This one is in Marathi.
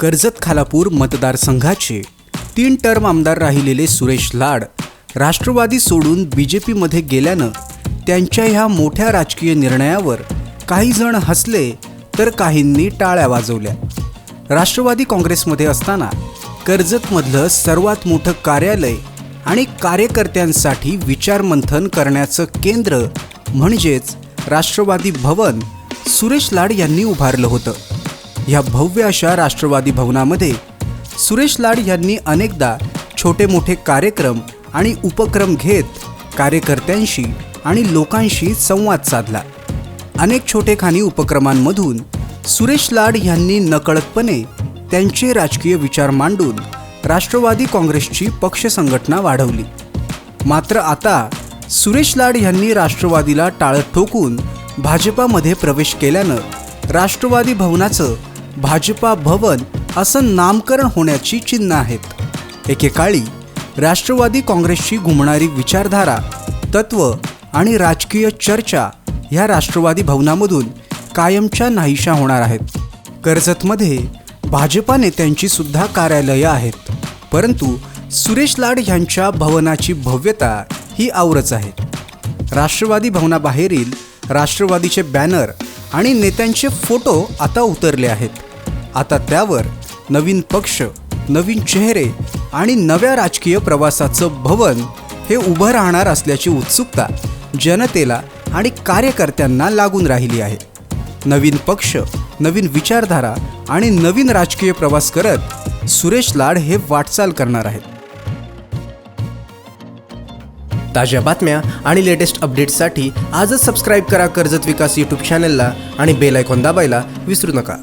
कर्जत खालापूर मतदारसंघाचे तीन टर्म आमदार राहिलेले सुरेश लाड राष्ट्रवादी सोडून बी जे पीमध्ये गेल्यानं त्यांच्या ह्या मोठ्या राजकीय निर्णयावर काही जण हसले तर काहींनी टाळ्या वाजवल्या. राष्ट्रवादी काँग्रेसमध्ये असताना कर्जतमधलं सर्वात मोठं कार्यालय आणि कार्यकर्त्यांसाठी विचारमंथन करण्याचं केंद्र म्हणजेच राष्ट्रवादी भवन सुरेश लाड यांनी उभारलं होतं. या भव्य अशा राष्ट्रवादी भवनामध्ये सुरेश लाड यांनी अनेकदा छोटे मोठे कार्यक्रम आणि उपक्रम घेत कार्यकर्त्यांशी आणि लोकांशी संवाद साधला. अनेक छोटेखानी उपक्रमांमधून सुरेश लाड यांनी नकळतपणे त्यांचे राजकीय विचार मांडून राष्ट्रवादी काँग्रेसची पक्ष संघटना वाढवली. मात्र आता सुरेश लाड यांनी राष्ट्रवादीला टाळत ठोकून भाजपामध्ये प्रवेश केल्यानं राष्ट्रवादी भवनाचं भाजपा भवन असं नामकरण होण्याची चिन्ह आहेत. एकेकाळी राष्ट्रवादी काँग्रेसची घुमणारी विचारधारा तत्व आणि राजकीय चर्चा ह्या राष्ट्रवादी भवनामधून कायमच्या नाहीशा होणार आहेत. कर्जतमध्ये भाजपा नेत्यांची सुद्धा कार्यालयं आहेत. परंतु सुरेश लाड यांच्या भवनाची भव्यता ही आवरच आहे. राष्ट्रवादी भवनाबाहेरील राष्ट्रवादीचे बॅनर आणि नेत्यांचे फोटो आता उतरले आहेत. आता त्यावर नवीन पक्ष नवीन चेहरे आणि नव्या राजकीय प्रवासाचं भवन हे उभं राहणार असल्याची उत्सुकता जनतेला आणि कार्यकर्त्यांना लागून राहिली आहे. नवीन पक्ष नवीन विचारधारा आणि नवीन राजकीय प्रवास करत सुरेश लाड हे वाटचाल करणार आहेत. ताज्या बातम्या आणि लेटेस्ट अपडेट्ससाठी आजच सबस्क्राईब करा कर्जत विकास यूट्यूब चॅनलला आणि बेल आयकॉन दाबायला विसरू नका.